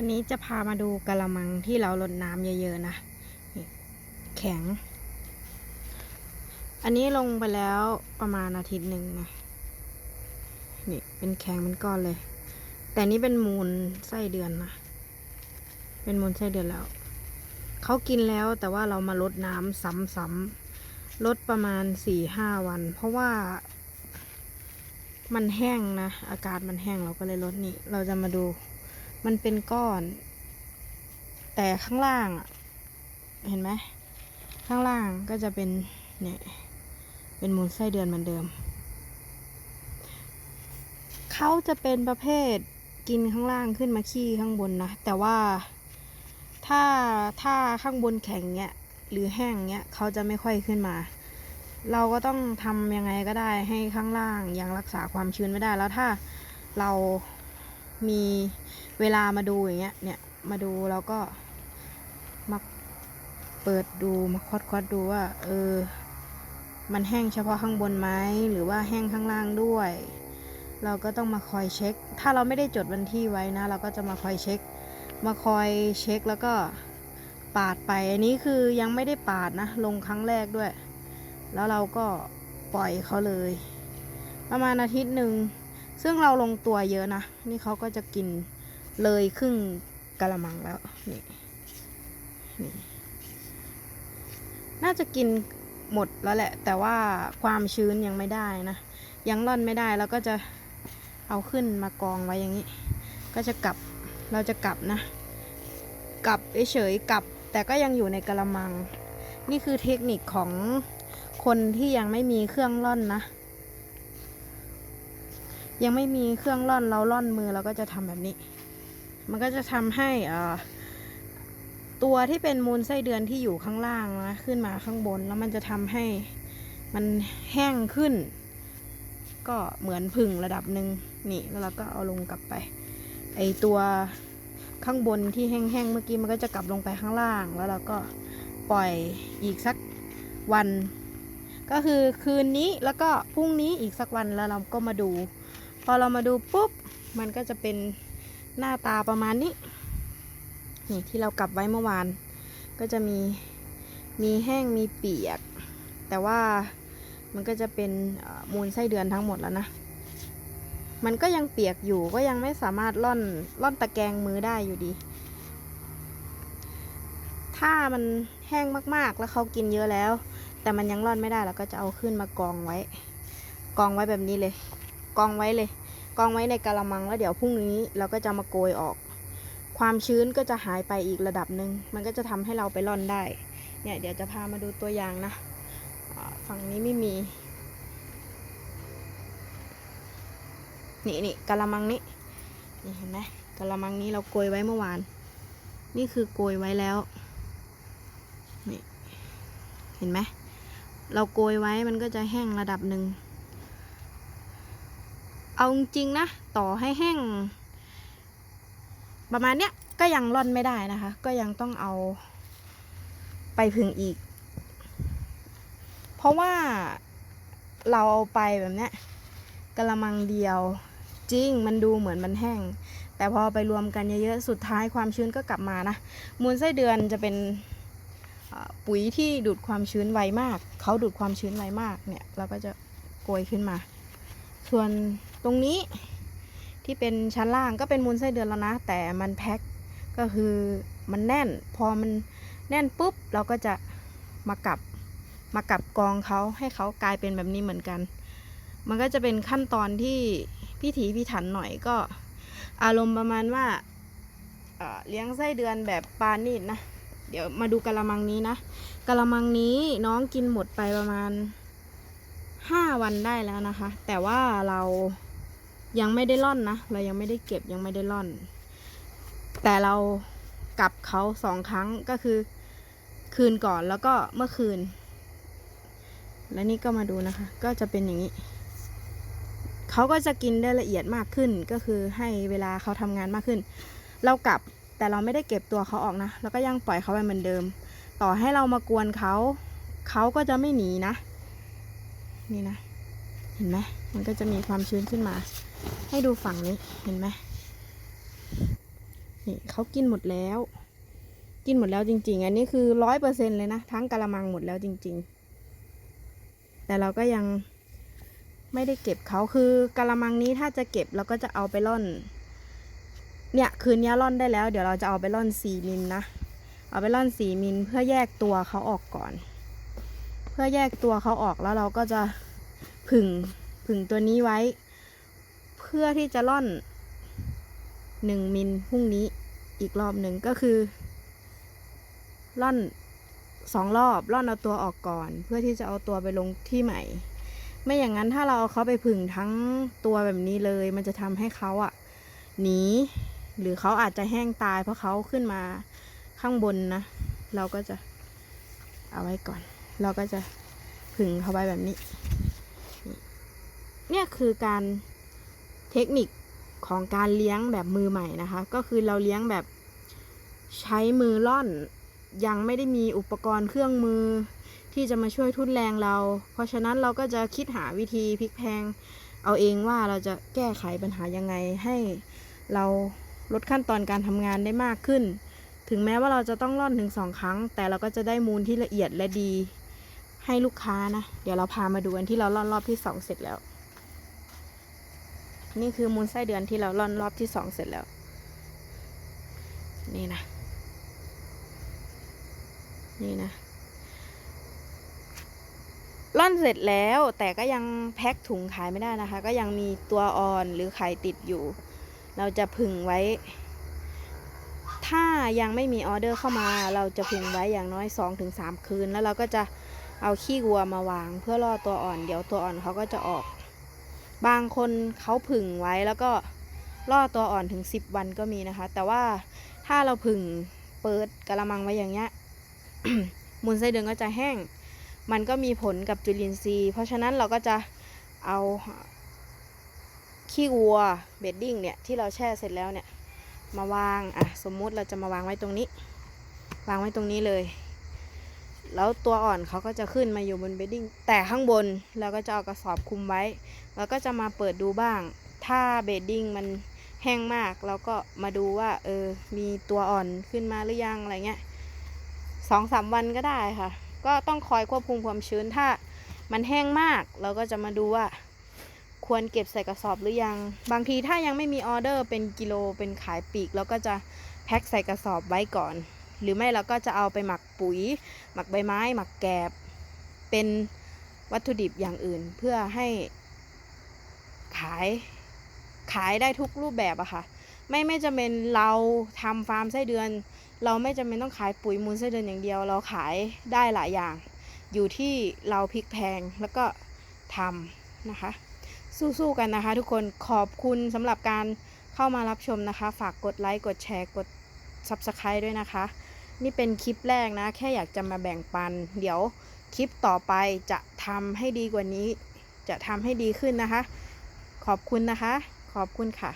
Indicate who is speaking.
Speaker 1: วันนี้จะพามาดูกะละมังที่เราลดน้ำเยอะๆนะแข็ง อันนี้ลงไปแล้วประมาณอาทิตย์หนึ่งนะนี่เป็นแข็งเป็นก้อนเลย แต่นี่เป็นมูลไส้เดือนนะเป็นมูลไส้เดือนแล้วเขากินแล้วแต่ว่าเรามาลดน้ำซ้ำๆลดประมาณสี่ห้าวัน เพราะว่ามันแห้งนะ อากาศมันแห้งเราก็เลยลดนี่ เราจะมาดู มันเป็นก้อน แต่ข้างล่างเห็นไหมข้างล่างก็จะเป็นเนี่ยเป็นมูลไส้เดือนเหมือนเดิม เขาจะเป็นประเภทกินข้างล่างขึ้นมาขี้ข้างบนนะ แต่ว่าถ้าถ้าข้างบนแข็งเนี้ยหรือแห้งเนี้ยเขาจะไม่ค่อยขึ้นมา เราก็ต้องทำยังไงก็ได้ให้ข้างล่างยังรักษาความชื้นไม่ได้แล้วถ้าเรา มีเวลามาดูอย่างเงี้ยเนี่ยมาดูแล้วก็มาเปิดดูมาคอดคดดูว่า เออ มันแห้งเฉพาะข้างบนไหมหรือว่าแห้งข้างล่างด้วย เราก็ต้องมาคอยเช็ค ถ้าเราไม่ได้จดวันที่ไว้นะ เราก็จะมาคอยเช็ค มาคอยเช็คแล้วก็ปาดไปอันนี้คือยังไม่ได้ปาดนะ ลงครั้งแรกด้วย แล้วเราก็ปล่อยเขาเลย ประมาณอาทิตย์หนึ่ง ซึ่งเราลงตัวเยอะนะ นี่เขาก็จะกินเลยครึ่งกะละมังแล้ว นี่นี่ น่าจะกินหมดแล้วแหละ แต่ว่าความชื้นยังไม่ได้นะ ยังร่อนไม่ได้แล้วก็จะเอาขึ้นมากองไว้อย่างนี้ ก็จะกลับ เราจะกลับนะ กลับเฉยๆกลับ แต่ก็ยังอยู่ในกระมัง นี่คือเทคนิคของคนที่ยังไม่มีเครื่องร่อนนะ ยังไม่มีเครื่องร่อนเราร่อนมือเราก็จะทำแบบนี้ มันก็จะทำให้ตัวที่เป็นมูลไส้เดือนที่อยู่ข้างล่างนะขึ้นมาข้างบน แล้วมันจะทำให้มันแห้งขึ้น ก็เหมือนผึ่งระดับหนึ่งนี่แล้วเราก็เอาลงกลับไป ไอตัวข้างบนที่แห้งๆเมื่อกี้มันก็จะกลับลงไปข้างล่าง แล้วเราก็ปล่อยอีกสักวัน ก็คือคืนนี้แล้วก็พรุ่งนี้อีกสักวันแล้วเราก็มาดู พอเรามาดูปุ๊บ มันก็จะเป็นหน้าตาประมาณนี้ นี่ที่เรากลับไว้เมื่อวาน ก็จะมี มีแห้ง มีเปียก แต่ว่ามันก็จะเป็นมูลไส้เดือนทั้งหมดแล้วนะ มันก็ยังเปียกอยู่ ก็ยังไม่สามารถล่อน ล่อนตะแกรงมือได้อยู่ดี ถ้ามันแห้งมากๆ แล้วเขากินเยอะแล้ว แต่มันยังร่อนไม่ได้ เราก็จะเอาขึ้นมากองไว้ กองไว้แบบนี้เลย กองไว้เลย กองไว้ในกะละมังแล้วเดี๋ยวพรุ่งนี้เราก็จะมาโกยออก ความชื้นก็จะหายไปอีกระดับหนึ่งมันก็จะทำให้เราไปร่อนได้ เนี่ยเดี๋ยวจะพามาดูตัวอย่างนะฝั่งนี้ไม่มี นี่นี่กะละมังนี้นี่เห็นไหมกะละมังนี้เราโกยไว้เมื่อวาน นี่คือโกยไว้แล้วนี่เห็นไหมเราโกยไว้มันก็จะแห้งระดับหนึ่ง เอาจริงนะ ต่อให้แห้ง ประมาณเนี้ยก็ยังร่อนไม่ได้นะคะ ก็ยังต้องเอาไปผึ่งอีก เพราะว่าเราเอาไปแบบเนี้ยกระมังเดียวจริงมันดูเหมือนมันแห้ง แต่พอไปรวมกันเยอะๆ สุดท้ายความชื้นก็กลับมานะ มูลไส้เดือนจะเป็นปุ๋ยที่ดูดความชื้นไวมาก เขาดูดความชื้นไวมากเนี่ยเราก็จะโกยขึ้นมา ส่วน ตรงนี้ที่เป็นชั้นล่างก็เป็นมูลไส้เดือนแล้วนะ แต่มันแพ็คก็คือมันแน่น พอมันแน่นปุ๊บเราก็จะมากับมากับกองเขาให้เขากลายเป็นแบบนี้เหมือนกัน มันก็จะเป็นขั้นตอนที่พิถีพิถันหน่อยก็อารมณ์ประมาณว่าเลี้ยงไส้เดือนแบบปานีดนะ เดี๋ยวมาดูกะละมังนี้นะกะละมังนี้น้องกินหมดไปประมาณห้าวันได้แล้วนะคะ แต่ว่าเรา ยังไม่ได้ล่อนนะ เรายังไม่ได้เก็บยังไม่ได้ล่อน แต่เรากลับเขาสองครั้งก็คือ คืนก่อนแล้วก็เมื่อคืน และนี่ก็มาดูนะคะ ก็จะเป็นอย่างนี้ เขาก็จะกินได้ละเอียดมากขึ้นก็คือให้เวลาเขาทำงานมากขึ้น เรากลับแต่เราไม่ได้เก็บตัวเขาออกนะแล้วก็ยังปล่อยเขาไปเหมือนเดิม ต่อให้เรามากวนเขา เขาก็จะไม่หนีนะ นี่นะ เห็นไหมมันก็จะมีความชื้นขึ้นมา ให้ดูฝั่งนี้เห็นไหมนี่เขากินหมดแล้ว กินหมดแล้วจริง ๆ อันนี้คือร้อยเปอร์เซ็นเลยนะทั้งกะละมังหมดแล้วจริง ๆ แต่เราก็ยังไม่ได้เก็บเขาคือกะละมังนี้ถ้าจะเก็บเราก็จะเอาไปร่อน เนี่ยคืนนี้ร่อนได้แล้ว เดี๋ยวเราจะเอาไปร่อนสี่มิลนะเอาไปร่อนสี่มิลเพื่อแยกตัวเขาออกก่อน เพื่อแยกตัวเขาออกแล้วเราก็จะ ผึ่งผึ่งตัวนี้ไว้ เพื่อที่จะร่อนหนึ่งมิลพรุ่งนี้อีกรอบหนึ่งก็คือร่อนสองรอบร่อนเอาตัวออกก่อน เพื่อที่จะเอาตัวไปลงที่ใหม่ ไม่อย่างนั้นถ้าเราเอาเขาไปผึ่งทั้งตัวแบบนี้เลย มันจะทำให้เขาอะหนีหรือเขาอาจจะแห้งตายเพราะเขาขึ้นมาข้างบนนะ เราก็จะเอาไว้ก่อน เราก็จะผึ่งเขาไว้แบบนี้ เนี่ยคือการเทคนิคของการเลี้ยงแบบมือใหม่นะคะ ก็คือเราเลี้ยงแบบใช้มือล่อน ยังไม่ได้มีอุปกรณ์เครื่องมือที่จะมาช่วยทุนแรงเรา เพราะฉะนั้นเราก็จะคิดหาวิธีพลิกแพง เอาเองว่าเราจะแก้ไขปัญหายังไงให้เราลดขั้นตอนการทำงานได้มากขึ้น ถึงแม้ว่าเราจะต้องร่อนถึงสองครั้ง แต่เราก็จะได้มูลที่ละเอียดและดีให้ลูกค้านะ เดี๋ยวเราพามาดูอันที่เราร่อนรอบที่สองเสร็จแล้ว นี่คือมูลไส้เดือนที่เราร่อนรอบที่สองเสร็จแล้ว นี่นะ นี่นะร่อนเสร็จแล้วแต่ก็ยังแพ็คถุงขายไม่ได้นะคะ ก็ยังมีตัวอ่อนหรือไข่ติดอยู่ เราจะผึ่งไว้ ถ้ายังไม่มีออเดอร์เข้ามา เราจะผึ่งไว้อย่างน้อย 2-3 คืน แล้วเราก็จะเอาขี้วัวมาวาง เพื่อล่อตัวอ่อน เดี๋ยวตัวอ่อนเขาก็จะออก บางคนเขาผึ่งไว้แล้วก็ล่อตัวอ่อนถึง 10 วันก็มีนะคะ แต่ว่าถ้าเราผึ่งเปิดกระมังไว้อย่างเงี้ยมูลไส้เดือนก็จะแห้ง มันก็มีผลกับจุลินทรีย์ เพราะฉะนั้นเราก็จะเอาขี้วัวเบดดิ้งเนี่ยที่เราแช่เสร็จแล้วเนี่ยมาวาง อะ สมมุติเราจะมาวางไว้ตรงนี้ วางไว้ตรงนี้เลย แล้วตัวอ่อนเขาก็จะขึ้นมาอยู่บนเบดดิ้งแต่ข้างบนเราก็จะเอากระสอบคุมไว้ แล้วก็จะมาเปิดดูบ้าง ถ้าเบดดิ้งมันแห้งมากเราก็มาดูว่าเออมีตัวอ่อนขึ้นมาหรือยังอะไรเงี้ยสองสามวันก็ได้ค่ะ ก็ต้องคอยควบคุมความชื้นถ้ามันแห้งมากเราก็จะมาดูว่า ควรเก็บใส่กระสอบหรือยัง บางทีถ้ายังไม่มีออเดอร์เป็นกิโลเป็นขายปีกเราก็จะแพ็คใส่กระสอบไว้ก่อน หรือไม่เราก็จะเอาไปหมักปุ๋ย หมักใบไม้ หมักแกบ เป็นวัตถุดิบอย่างอื่นเพื่อให้ขายขายได้ทุกรูปแบบอะค่ะ ไม่ไม่จำเป็นเราทำฟาร์มไส้เดือน เราไม่จำเป็นต้องขายปุ๋ยมูลไส้เดือนอย่างเดียว เราขายได้หลายอย่าง อยู่ที่เราพลิกแพงแล้วก็ทำนะคะ สู้ๆกันนะคะ ทุกคนขอบคุณสำหรับการเข้ามารับชมนะคะ ฝากกดไลค์กดแชร์กด Subscribe ด้วยนะคะ นี่เป็นคลิปแรกนะ แค่อยากจะมาแบ่งปัน เดี๋ยวคลิปต่อไปจะทำให้ดีกว่านี้ จะทำให้ดีขึ้นนะคะ ขอบคุณนะคะ ขอบคุณค่ะ